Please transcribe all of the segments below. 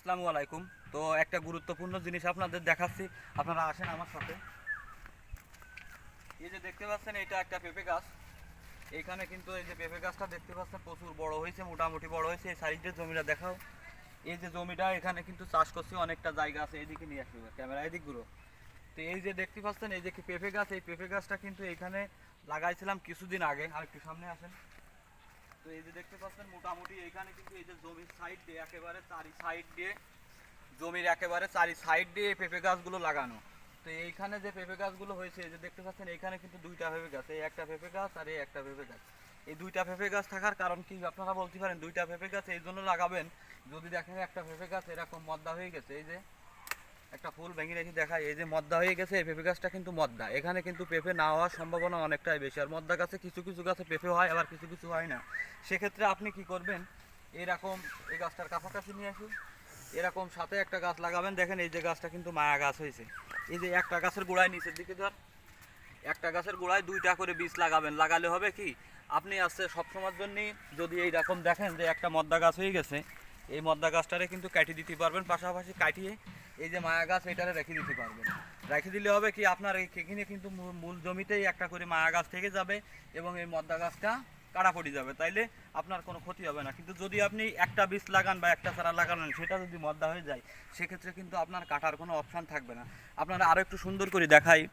আসসালামু আলাইকুম। তো একটা গুরুত্বপূর্ণ জিনিস আপনাদের দেখাচ্ছি। আপনারা আসেন আমার সাথে। এই যে দেখতে পাচ্ছেন, এটা একটা পেঁপে গাছ। এইখানে কিন্তু এই যে পেঁপে গাছটা দেখতে পাচ্ছেন, প্রচুর বড় হয়েছে, মোটামুটি বড় হয়েছে। এই সাইডের জমিটা দেখাও। এই যে জমিটা, এখানে কিন্তু চাষ করছি, অনেকটা জায়গা আছে। এইদিকে নিয়ে আসবে ক্যামেরা, এদিকগুলো। তো এই যে দেখতে পাচ্ছেন, এই যে পেঁপে গাছ, এই পেঁপে গাছটা কিন্তু এখানে লাগাইছিলাম কিছুদিন আগে। আর একটু সামনে আসেন। তো এই যে দেখতে পাচ্ছেন, মোটামুটি এখানে কিন্তু এই যে জমির সাইড দিয়ে একেবারে চারি সাইড দিয়ে, জমির একেবারে চারি সাইড দিয়ে পেঁপে গাছগুলো লাগানো। তো এইখানে যে পেঁপে গাছগুলো হয়েছে, এই যে দেখতে পাচ্ছেন এইখানে কিন্তু দুইটা পেঁপে গাছ, এই একটা পেঁপে গাছ আর এই একটা পেঁপে গাছ। এই দুইটা পেঁপে গাছ থাকার কারণ কি আপনারা বলতে পারেন? দুইটা পেঁপে গাছ এই জন্য লাগাবেন, যদি দেখেন একটা পেঁপে গাছ এরকম মদ্দা হয়ে গেছে, এই যে একটা ফুল ভেঙে রেখে দেখায়। এই যে মদ্দা হয়ে গেছে, এই পেঁপে গাছটা কিন্তু মদ্দা। এখানে কিন্তু পেঁপে না হওয়ার সম্ভাবনা অনেকটাই বেশি। আর মদ্দা গাছে কিছু কিছু গাছে পেঁপে হয়, আবার কিছু কিছু হয় না। সেক্ষেত্রে আপনি কি করবেন? এরকম এই গাছটার কাছাকাছি নিয়ে আসুন। এরকম সাথে একটা গাছ লাগাবেন। দেখেন এই যে গাছটা কিন্তু মায়া গাছ হয়েছে। এই যে একটা গাছের গোড়ায় নিচের দিকে ধর। একটা গাছের গোড়ায় দুইটা করে বীজ লাগাবেন। লাগালে হবে কি? আপনি আসছে সবসময়ের জন্যই যদি এই রকম দেখেন যে একটা মদ্দা গাছ হয়ে গেছে, এই মদ্দা গাছটারে কিন্তু কাটি দিতে পারবেন। পাশাপাশি কাটিয়ে এই যে মায়া গাছ, এটারে রেখে দিতে পারবেন। রেখে দিলে হবে কি, আপনার এখানে কিন্তু মূল- জমিতেই একটা করে মায়া গাছ থেকে যাবে এবং এই মদ্দা গাছটা কাটা পড়ে যাবে। তাইলে আপনার কোনো ক্ষতি হবে না। কিন্তু যদি আপনি একটা বীজ লাগান বা একটা চারা লাগান, সেটা যদি মদ্দা হয়ে যায়, সেক্ষেত্রে কিন্তু আপনার কাটার কোনো অপশান থাকবে না। আপনারা আরও একটু সুন্দর করে দেখাই।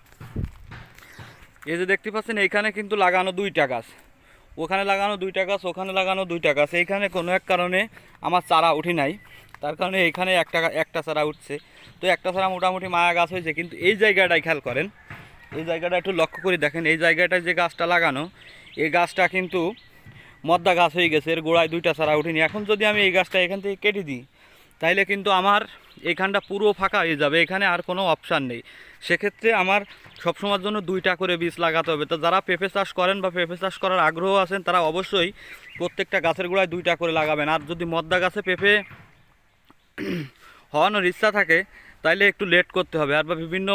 এই যে দেখতে পাচ্ছেন, এইখানে কিন্তু লাগানো দুইটা গাছ। ওখানে লাগানো দুইটা গাছ, ওখানে লাগানো দুইটা গাছ। এইখানে কোনো এক কারণে আমার চারা উঠি নাই। তার কারণে এইখানে একটা একটা চারা উঠছে। তো একটা চারা মোটামুটি মায়া গাছ হয়েছে, কিন্তু এই জায়গাটাই খেয়াল করেন, এই জায়গাটা একটু লক্ষ্য করে দেখেন, এই জায়গাটায় যে গাছটা লাগানো, এই গাছটা কিন্তু মদ্দা গাছ হয়ে গেছে, এর গোড়ায় দুইটা চারা উঠিনি। এখন যদি আমি এই গাছটা এখান থেকে কেটে দিই, তাইলে কিন্তু আমার এখানটা পুরো ফাঁকা হয়ে যাবে, এখানে আর কোনো অপশান নেই। সেক্ষেত্রে আমার সবসময়ের জন্য দুইটা করে বীজ লাগাতে হবে। তো যারা পেঁপে চাষ করেন বা পেঁপে চাষ করার আগ্রহ আছেন, তারা অবশ্যই প্রত্যেকটা গাছের গোড়ায় দুইটা করে লাগাবেন। আর যদি মদ্দা গাছে পেঁপে হওয়ানোর ইচ্ছা থাকে, তাইলে একটু লেট করতে হবে। আর বা বিভিন্ন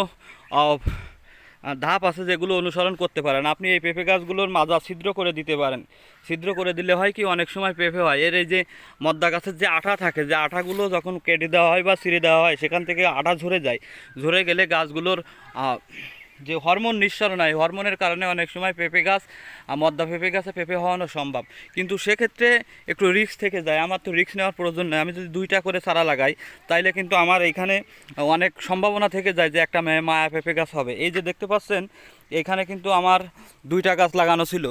ধাপ আছে যেগুলো অনুসরণ করতে পারেন। আপনি এই পেঁপে গাছগুলোর মাজা ছিদ্র করে দিতে পারেন। ছিদ্র করে দিলে হয় কি, অনেক সময় পেঁপে হয়। এর এই যে মদ্দা গাছের যে আঠা থাকে, যে আঠাগুলো যখন কেটে দেওয়া হয় বা ছিঁড়ে দেওয়া হয়, সেখান থেকে আঠা ঝরে যায়। ঝরে গেলে গাছগুলোর যে হরমোন নিঃসরণ হয়, হরমোনের কারণে অনেক সময় পেঁপে গাছ আর মদ্দা পেঁপে গাছে পেঁপে হওয়ানো সম্ভব। কিন্তু সেক্ষেত্রে একটু রিক্স থেকে যায়। আমার তো রিক্স নেওয়ার প্রয়োজন নেই। আমি যদি দুইটা করে চারা লাগাই, তাইলে কিন্তু আমার এখানে অনেক সম্ভাবনা থেকে যায় যে একটা মেয়ে মায়া পেঁপে গাছ হবে। এই যে দেখতে পাচ্ছেন, এখানে কিন্তু আমার দুইটা গাছ লাগানো ছিল।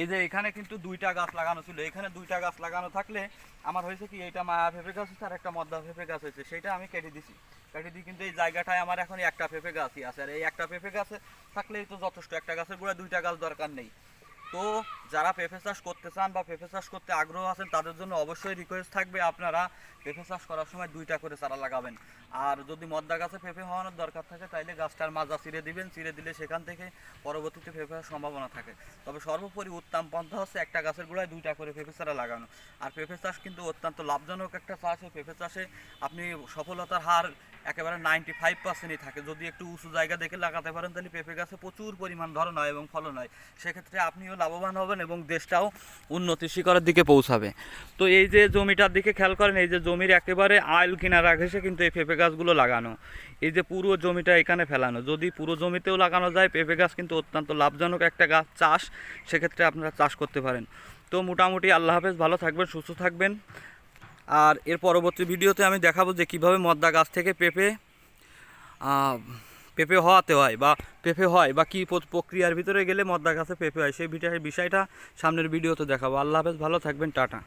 এই যে এখানে কিন্তু দুইটা গাছ লাগানো ছিল। এখানে দুইটা গাছ লাগানো থাকলে আমার হয়েছে কি এটা মায়া পেঁপে গাছ হয়েছে আর একটা মদ্দা পেঁপে গাছ হয়েছে। সেটা আমি কেটে দিছি। কেটে দিই কিন্তু এই জায়গাটায় আমার এখন একটা পেঁপে গাছই আছে। আর এই একটা পেঁপে গাছে থাকলেই তো যথেষ্ট। একটা গাছের গোড়ায় দুইটা গাছ দরকার নেই। তো যারা পেঁপে চাষ করতে চান বা পেঁপে চাষ করতে আগ্রহ আছেন, তাদের জন্য অবশ্যই রিকোয়েস্ট থাকবে আপনারা পেঁপে চাষ করার সময় দুইটা করে চারা লাগাবেন। আর যদি মদ্দা গাছে পেঁপে হওয়ানোর দরকার থাকে, তাইলে গাছটার মাজা চিরে দিবেন চিরে দিলে সেখান থেকে পরবর্তীতে পেঁপে হওয়ার সম্ভাবনা থাকে। তবে সর্বোপরি উত্তম পন্থা হচ্ছে একটা গাছের গোড়ায় দুইটা করে পেঁপে চারা লাগানো। আর পেঁপে চাষ কিন্তু অত্যন্ত লাভজনক একটা চাষ। পেঁপে চাষে আপনি সফলতার হার একেবারে নাইনটি ফাইভ পার্সেন্টই থাকে। যদি একটু উঁচু জায়গা দেখে লাগাতে পারেন, তাহলে পেঁপে গাছে প্রচুর পরিমাণ ধরন হয় এবং ফলন হয়। সেক্ষেত্রে আপনিও লাভবান হবেন। এবং দেশটাও উন্নতি শিখরের দিকে পৌঁছাবে। তো এই যে জমিটার দিকে খেয়াল করেন, এই যে জমির একেবারে আইল কিনারা ঘেসে কিন্তু এই পেঁপে গাছগুলো লাগানো। এই যে পুরো জমিটা এখানে ফেলানো। যদি পুরো জমিতেও লাগানো যায়, পেঁপে গাছ কিন্তু অত্যন্ত লাভজনক একটা গাছ, চাষ সেক্ষেত্রে আপনারা চাষ করতে পারেন। তো মোটামুটি আল্লাহ হাফেজ, ভালো থাকবেন, সুস্থ থাকবেন। আর এর পরবর্তী ভিডিওতে আমি দেখাবো যে কীভাবে মদ্দা গাছ থেকে পেঁপে পেঁপে হওয়াতে হয় বা পেঁপে হয় বা কী প্রক্রিয়ার ভিতরে গেলে মদ্দা গাছে পেঁপে হয়, সেই বিষয়টা সামনের ভিডিওতে দেখাবো। আল্লাহ হাফেজ, ভালো থাকবেন, টাটা।